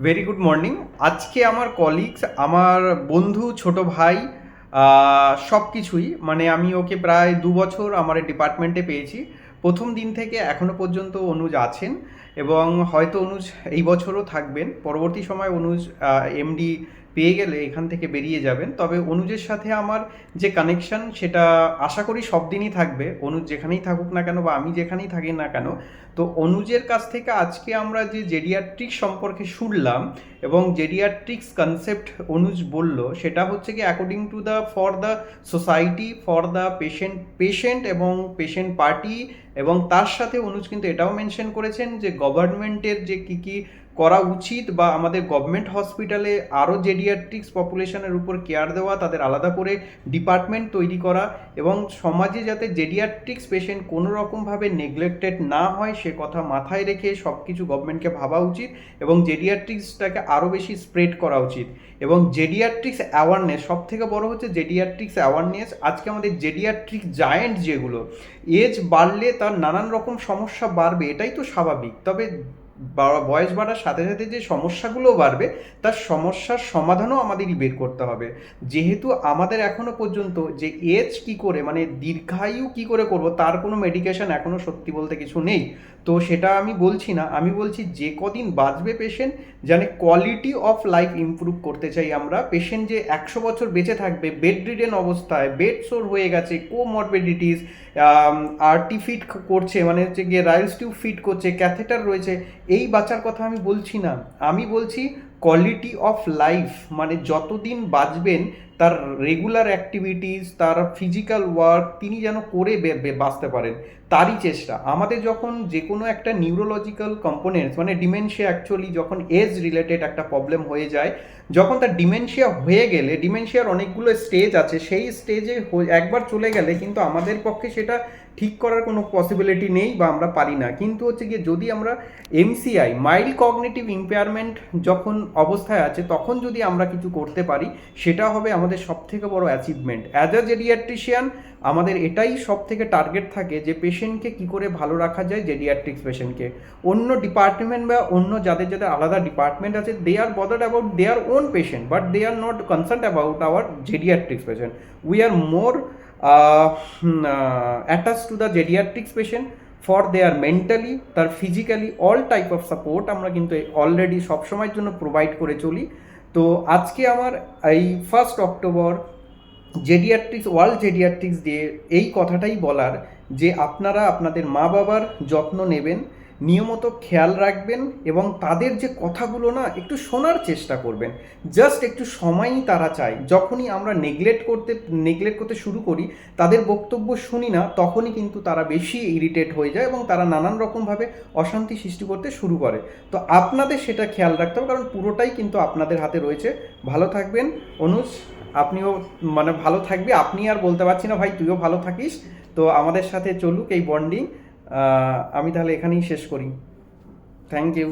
Very good morning আজকে আমার colleagues আমার বন্ধু, ছোট ভাই সব কিছুই মানে আমি ওকে প্রায় দু বছর আমার ডিপার্টমেন্টে পেয়েছি। প্রথম দিন থেকে এখনও পর্যন্ত অনুজ আছেন এবং হয়তো অনুজ এই বছরও থাকবেন। পরবর্তী সময় অনুজ এমডি পেয়ে গেলে এখান থেকে বেরিয়ে যাবেন। তবে অনুজের সাথে আমার যে কানেকশন সেটা আশা করি সব দিনই থাকবে। অনুজ যেখানেই থাকুক না কেন বা আমি যেখানেই থাকি না কেন, তো অনুজের কাছ থেকে আজকে আমরা যে জেডিয়াট্রিক্স সম্পর্কে শুনলাম এবং জেডিয়াট্রিক্স কনসেপ্ট অনুজ বলল, সেটা হচ্ছে কি according to the for the society for the patient patient এবং পেশেন্ট পার্টি এবং তার সাথে অনুজ কিন্তু এটাও মেনশন করেছেন যে গভর্নমেন্টের যে কী কী করা উচিত বা আমাদের গভর্নমেন্ট হসপিটালে আরও জেডিয়াট্রিক্স পপুলেশনের উপর কেয়ার দেওয়া, তাদের আলাদা করে ডিপার্টমেন্ট তৈরি করা এবং সমাজে যাতে জেডিয়াট্রিক্স পেশেন্ট কোনো রকমভাবে নেগলেক্টেড না হয়, সে কথা মাথায় রেখে সব কিছু গভর্নমেন্টকে ভাবা উচিত এবং জেডিয়াট্রিক্সটাকে আরও বেশি স্প্রেড করা উচিত। এবং জেডিয়াট্রিক্স অ্যাওয়ারনেস সব থেকে বড় হচ্ছে জেডিয়াট্রিক্স অ্যাওয়ারনেস আজকে আমাদের জেডিয়াট্রিক জায়েন্ট যেগুলো এজ বাড়লে তার নানান রকম সমস্যা বাড়বে, এটাই তো স্বাভাবিক। তবে বয়স বাড়ার সাথে সাথে যে সমস্যাগুলো বাড়বে, তার সমস্যার সমাধানও আমাদেরই বের করতে হবে। যেহেতু আমাদের এখনও পর্যন্ত যে এজ কি করে মানে দীর্ঘায়ু কি করে করব, তার কোনো মেডিকেশন এখনও সত্যি বলতে কিছু নেই। তো সেটা আমি বলছি না, আমি বলছি যে কদিন বাঁচবে পেশেন্ট যেন কোয়ালিটি অফ লাইফ ইমপ্রুভ করতে চাই আমরা। পেশেন্ট যে একশো বছর বেঁচে থাকবে বেড রিডেন অবস্থায় বেড সোর হয়ে গেছে কোমরবিডিটিস আরটি ফিট করছে মানে হচ্ছে গিয়ে রাইলস টিউব ফিট করছে ক্যাথেটার রয়েছে এই বাঁচার কথা আমি বলছি না। আমি বলছি কোয়ালিটি অফ লাইফ মানে যতদিন বাঁচবেন তার রেগুলার অ্যাক্টিভিটিস তার ফিজিক্যাল ওয়ার্ক তিনি যেন করে বাঁচতে পারেন, তারই চেষ্টা। আমাদের যখন যে কোনো একটা নিউরোলজিক্যাল কম্পোনেন্টস মানে ডিমেনশিয়া অ্যাকচুয়ালি যখন এজ রিলেটেড একটা প্রবলেম হয়ে যায়, যখন তার ডিমেনশিয়া হয়ে গেলে ডিমেনশিয়ার অনেকগুলো স্টেজ আছে, সেই স্টেজে একবার চলে গেলে কিন্তু আমাদের পক্ষে সেটা ঠিক করার কোনো পসিবিলিটি নেই বা আমরা পারি না। কিন্তু হচ্ছে গিয়ে যদি আমরা এমসিআই মাইল্ড কগনেটিভ ইম্পেয়ারমেন্ট যখন অবস্থায় আছে, তখন যদি আমরা কিছু করতে পারি, সেটা হবে আমাদের সব থেকে বড় অ্যাচিভমেন্ট অ্যাজ আ জেডিয়াট্রিশিয়ান আমাদের এটাই সব থেকে টার্গেট থাকে যে পেশেন্টকে কি করে ভালো রাখা যায় জেডিয়াট্রিক্স পেশেন্টকে অন্য ডিপার্টমেন্ট বা অন্য যাদের যাদের আলাদা ডিপার্টমেন্ট আছে they are bothered about their own patient but they are not concern about our geriatrics patient we are more attach to the geriatrics patient for their mentally তার physically all type of support আমরা কিন্তু already সবসময়ের জন্য provide করে চলি। তো আজকে আমার এই first October geriatrics world geriatrics day এই কথাটাই বলার যে আপনারা আপনাদের মা বাবার যত্ন নেবেন নিয়মিত খেয়াল রাখবেন এবং তাদের যে কথাগুলো না একটু শোনার চেষ্টা করবেন। জাস্ট একটু সময়ই তারা চায়। যখনই আমরা নেগলেক্ট করতে নেগলেক্ট করতে শুরু করি, তাদের বক্তব্য শুনি না, তখনই কিন্তু তারা বেশি ইরিটেট হয়ে যায় এবং তারা নানান রকমভাবে অশান্তি সৃষ্টি করতে শুরু করে। তো আপনাদের সেটা খেয়াল রাখতে হবে, কারণ পুরোটাই কিন্তু আপনাদের হাতে রয়েছে। ভালো থাকবেন, অনুজ, আপনিও মানে ভালো থাকবে। আপনি আর বলতে পারছি না, ভাই, তুইও ভালো থাকিস। তো আমাদের সাথে চলুক এই বন্ডিং আমি তাহলে এখানেই শেষ করি। Thank you